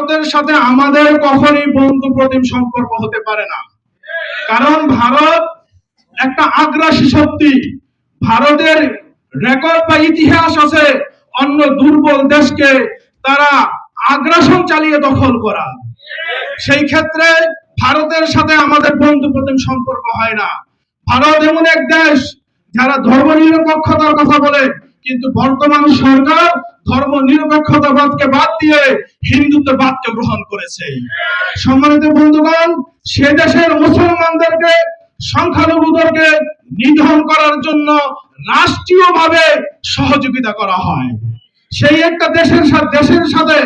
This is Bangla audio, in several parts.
ভারতের সাথে আমাদের কখনই বন্ধু প্রতিম সম্পর্ক হতে পারে না। কারণ ভারত একটা আগ্রাসী শক্তি। ভারতের রেকর্ড বা ইতিহাস আছে অন্য দুর্বল দেশকে তারা আগ্রাসন চালিয়ে দখল করা। সেই ক্ষেত্রে ভারতের সাথে আমাদের বন্ধু প্রতিম সম্পর্ক হয় না। ভারত এমন এক দেশ যারা ধর্ম নিরপেক্ষতার কথা বলে কিন্তু বর্তমান সরকার ধর্ম নিরপেক্ষতাবাদকে বাদ দিয়ে হিন্দুত্ববাদকে গ্রহণ করেছে। সম্মানিত বন্ধুগণ, সে দেশের মুসলমানদেরকে, সংখ্যালঘুদেরকে নিধন করার জন্য রাষ্ট্রীয়ভাবে সহযোগিতা করা হয়। সেই একটা দেশের সাথে দেশের সাথে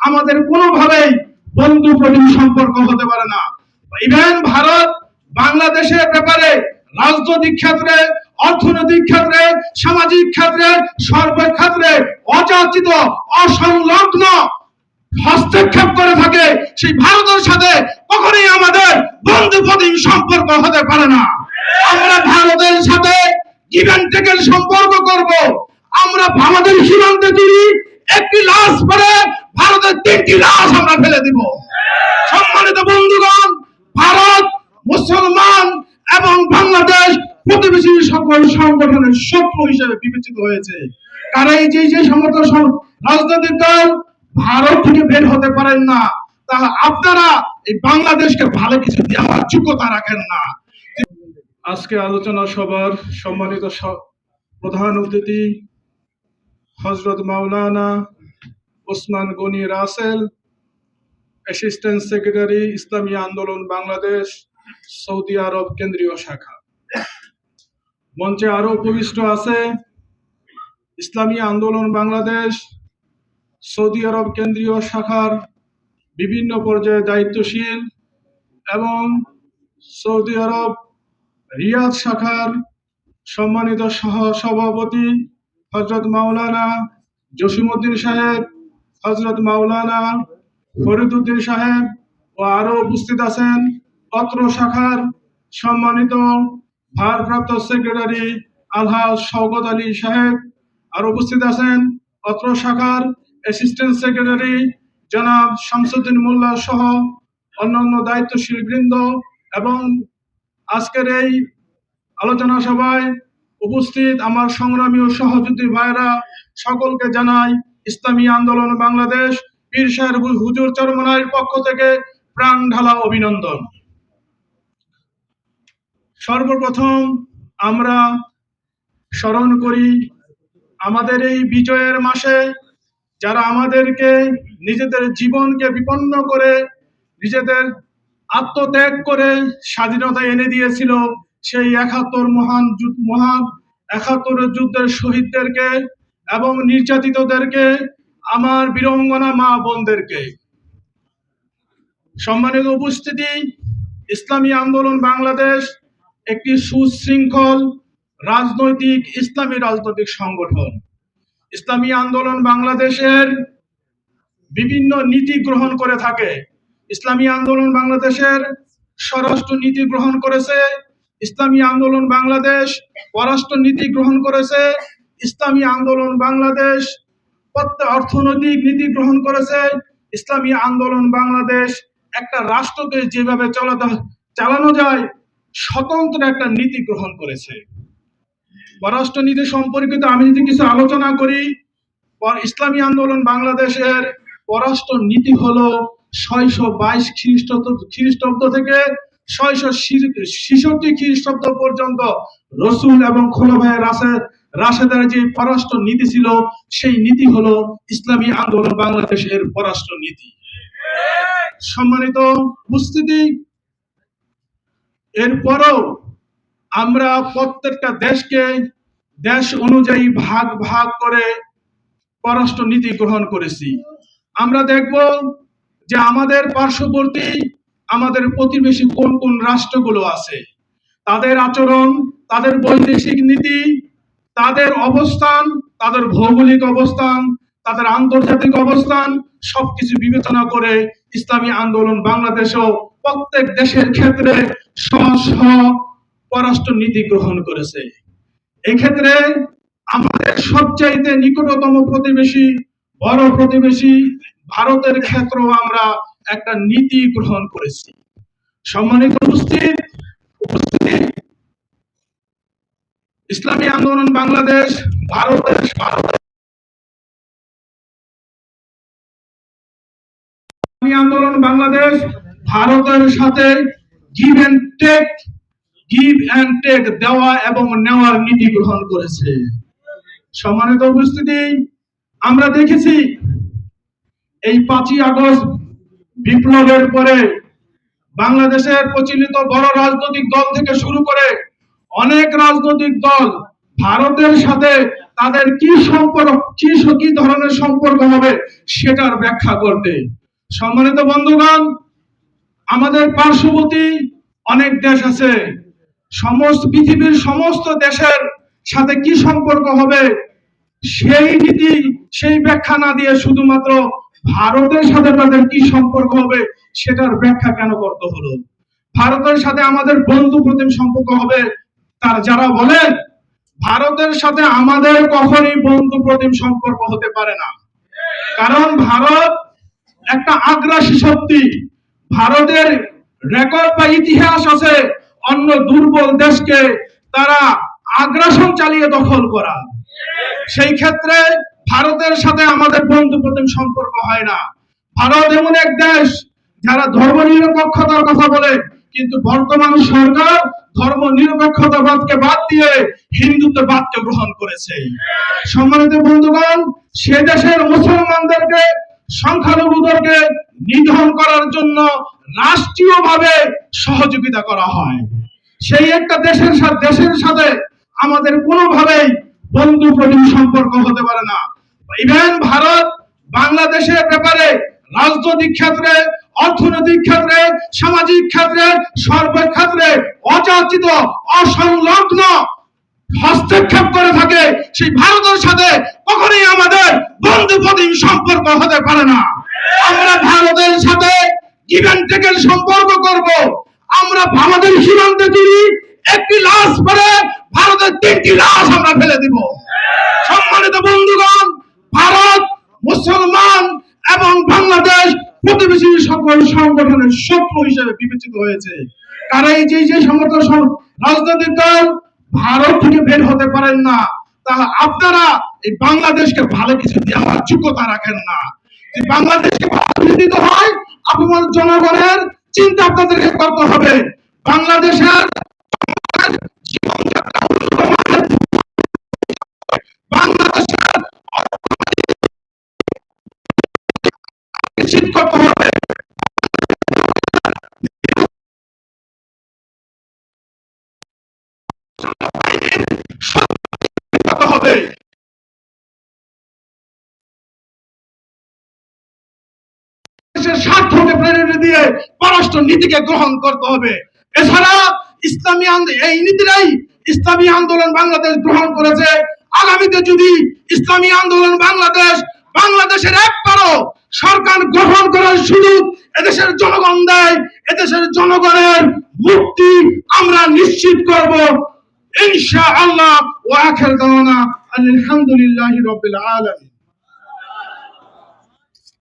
আমাদের কোনোভাবেই বন্ধু প্রতিম সম্পর্ক হতে পারে না। ইভেন ভারত বাংলাদেশের ব্যাপারে রাজনৈতিক ক্ষেত্রে অর্থনৈতিক ক্ষেত্রে, সামাজিক ক্ষেত্রে সর্ব ক্ষেত্রে অযাচিত, অসংলগ্ন হস্তক্ষেপ করে থাকে, সেই ভারতের সাথে কখনোই আমাদের বন্ধু প্রতিম সম্পর্ক হতে পারে না। আমরা ভারতের সাথে গিভেন টেকের সম্পর্ক করব। আমরা আমাদের সীমান্তে যদি একটি লাশ পরে ভারতের তিনটি লাশ আমরা ফেলে দিব। সম্মানিত বন্ধুগণ, ভারত মুসলমান এবং বাংলাদেশ সকল সংগঠনের শত্রু হিসেবে বিবেচিত হয়েছে। কারণ এই যে যে সমস্ত রাজনৈতিক দল ভারত থেকে বের হতে পারেন না তা আপনারা এই বাংলাদেশকে ভালো কিছু দেওয়ার যোগ্যতা রাখেন না। আজকে আলোচনা সভার সম্মানিত প্রধান অতিথি হজরত মাওলানা Osman Gani Rasel, assistant secretary Islami Andolan Bangladesh, Saudi আরব কেন্দ্রীয় শাখা। মঞ্চে আরও উপবিষ্ট আছে ইসলামী আন্দোলন বাংলাদেশ, সৌদি আরব কেন্দ্রীয় শাখার বিভিন্ন পর্যায়ে দায়িত্বশীল এবং সৌদি আরব রিয়াদ শাখার সম্মানিত সহ সভাপতি হজরত মাওলানা জসিমুদ্দিন সাহেব, হজরত মাওলানা ফরিদুদ্দিন সাহেব ও আরও উপস্থিত আছেন পত্র শাখার সম্মানিত ভারপ্রাপ্ত সেক্রেটারি আলহাজ শওকত আলী সাহেব আর উপস্থিত আছেন অত্র শাখার অ্যাসিস্ট্যান্ট সেক্রেটারি জনাব শামসুদ্দিন মোল্লা সহ অন্যান্য দায়িত্বশীল বৃন্দ এবং আজকের এই আলোচনা সভায় উপস্থিত আমার সংগ্রামী ও সহযোগী ভাইরা সকলকে জানাই ইসলামী আন্দোলন বাংলাদেশ পীর সাহেব হুজুর চরমনায়ের পক্ষ থেকে প্রাণ ঢালা অভিনন্দন। সর্বপ্রথম আমরা স্মরণ করি আমাদের এই বিজয়ের মাসে যারা আমাদেরকে নিজেদের জীবনকে বিপন্ন করে নিজেদের আত্মত্যাগ করে স্বাধীনতা এনে দিয়েছিল সেই একাত্তর মহান মহান একাত্তর যুদ্ধের শহীদদেরকে এবং নির্যাতিতদেরকে, আমার বীরঙ্গনা মা বোনদেরকে। সম্মানিত উপস্থিতি, ইসলামী আন্দোলন বাংলাদেশ একটি সুশৃঙ্খল রাজনৈতিক ইসলামী রাজনৈতিক সংগঠন। ইসলামী আন্দোলন বাংলাদেশের বিভিন্ন নীতি গ্রহণ করে থাকে। ইসলামী আন্দোলন বাংলাদেশের স্বরাষ্ট্র নীতি গ্রহণ করেছে। ইসলামী আন্দোলন বাংলাদেশ পররাষ্ট্র নীতি গ্রহণ করেছে। ইসলামী আন্দোলন বাংলাদেশ অর্থনৈতিক নীতি গ্রহণ করেছে। ইসলামী আন্দোলন বাংলাদেশ একটা রাষ্ট্রকে যেভাবে চালাতে চালানো যায় স্বতন্ত্র একটা নীতি গ্রহণ করেছে। পররাষ্ট্র নীতি সম্পর্কিত আমি যদি কিছু আলোচনা করি ইসলামী আন্দোলন বাংলাদেশের পররাষ্ট্র নীতি হলো ছয়শো বাইশ খ্রিস্টাব্দ খ্রিস্টাব্দ থেকে ছয়শো ছিষট্টি খ্রিস্টাব্দ পর্যন্ত রসুল এবং খোলাভাই রাসে রাশেদের যে পররাষ্ট্র নীতি ছিল, সেই নীতি হলো ইসলামী আন্দোলন বাংলাদেশের পররাষ্ট্র নীতি সম্মানিত উপস্থিতি এরপরও আমরা প্রত্যেকটা দেশকে দেশ অনুযায়ী ভাগ ভাগ করে পররাষ্ট্র নীতি গ্রহণ করেছি। আমরা দেখব যে আমাদের পার্শ্ববর্তী আমাদের প্রতিবেশী কোন কোন রাষ্ট্রগুলো আছে। তাদের আচরণ, তাদের বৈদেশিক নীতি, তাদের অবস্থান, তাদের ভৌগোলিক অবস্থান, তাদের আন্তর্জাতিক অবস্থান সবকিছু বিবেচনা করে ইসলামী আন্দোলন বাংলাদেশও প্রত্যেক দেশের ক্ষেত্রে পররাষ্ট্র নীতি গ্রহণ করেছে। এক্ষেত্রে আমাদের সবচাইতে নিকটতম প্রতিবেশী, বড় প্রতিবেশী ভারতের ক্ষেত্রেও আমরা একটা নীতি গ্রহণ করেছি। সম্মানিত উপস্থিত ইসলামী আন্দোলন বাংলাদেশ, ভারতের আন্দোলন বাংলাদেশ ভারতের সাথে give and take give and take দেওয়া এবং নেওয়ার নীতি গ্রহণ করেছে। সম্মানিত উপস্থিতি, আমরা দেখেছি এই পাঁচই আগস্ট বিপ্লবের পরে বাংলাদেশের প্রচলিত বড় রাজনৈতিক দল থেকে শুরু করে অনেক রাজনৈতিক দল ভারতের সাথে তাদের কি সম্পর্ক, কি কি ধরনের সম্পর্ক হবে সেটার ব্যাখ্যা করতে। সম্মানিত বন্ধুগণ আমাদের পার্শ্ববর্তী অনেক দেশ আছে। সমস্ত পৃথিবীর সমস্ত দেশের সাথে কি সম্পর্ক হবে সেই নীতি, সেই ব্যাখ্যা না দিয়ে শুধুমাত্র ভারতের সাথে তাদের কি সম্পর্ক হবে সেটার ব্যাখ্যা কেন করতে হলো? ভারতের সাথে আমাদের বন্ধু প্রতিম সম্পর্ক হবে তার যারা বলেন ভারতের সাথে আমাদের কখনই বন্ধু প্রতিম সম্পর্ক হতে পারে না। কারণ ভারত একটা আগ্রাসী শক্তি। ভারতের রেকর্ড বা ইতিহাস আছে অন্য দুর্বল দেশকে তারা আগ্রাসন চালিয়ে দখল করা। সেই ক্ষেত্রে ভারতের সাথে আমাদের বন্ধু প্রতিম সম্পর্ক হয় না। ভারত এমন এক দেশ যারা ধর্ম নিরপেক্ষতার কথা বলে, কিন্তু বর্তমান সরকার ধর্ম নিরপেক্ষতাবাদকে বাদ দিয়ে হিন্দুত্ববাদকে গ্রহণ করেছে। সম্মানিত বন্ধুগণ, সে দেশের মুসলমানদেরকে সংখ্যালঘুদেরকে নিধন করার জন্য রাষ্ট্রীয়ভাবে সহযোগিতা করা হয়। সেই একটা দেশের সাথে দেশের সাথে আমাদের কোনোভাবেই বন্ধু প্রতিম সম্পর্ক হতে পারে না। ইভেন ভারত বাংলাদেশের ব্যাপারে রাজনৈতিক ক্ষেত্রে, অর্থনৈতিক ক্ষেত্রে, সামাজিক ক্ষেত্রে, সর্বক্ষেত্রে অযাচিত, অসংলগ্ন হস্তক্ষেপ করে থাকে, সেই ভারতের সাথে কখনোই আমাদের বন্ধু প্রতিম সম্পর্ক হতে পারে না। আমরা ভারতের সাথে গিভেন টেকের সম্পর্ক করব। আমরা আমাদের সীমান্তে যদি একটি লাশ পরে ভারতের তিনটি লাশ আমরা ফেলে দিব। সম্মানিত বন্ধুগণ, ভারত, মুসলমান এবং বাংলাদেশ প্রতিবেশী সকল সংগঠনের শত্রু হিসেবে বিবেচিত হয়েছে। কারণ এই যে যে সমস্ত রাজনৈতিক দল ভারত থেকে বের হতে পারেন না। তাহলে আপনারা এই বাংলাদেশকে ভালো কিছু দেওয়ার যোগ্যতা রাখেন না। যে বাংলাদেশকে ভালো কিছু দিতে হয় আপনার জনগণের চিন্তা আপনাদেরকে করতে হবে। বাংলাদেশের জীবনযাত্রা দেশের স্বার্থকে প্রায়োরিটি দিয়ে পররাষ্ট্র নীতিকে গ্রহণ করতে হবে। এছাড়া ইসলামী এই নীতিটাই ইসলামী আন্দোলন বাংলাদেশ গ্রহণ করেছে। আগামীতে যদি ইসলামী আন্দোলন বাংলাদেশ, বাংলাদেশের একবারও সরকার গঠন করার সুযোগ এদেশের জনগণ দেয়, এদেশের জনগণের মুক্তি আমরা নিশ্চিত করব। ইনশাআল্লাহ। ওয়া আখির দাওয়ানা আলহামদুলিল্লাহি রাব্বিল আলামিন।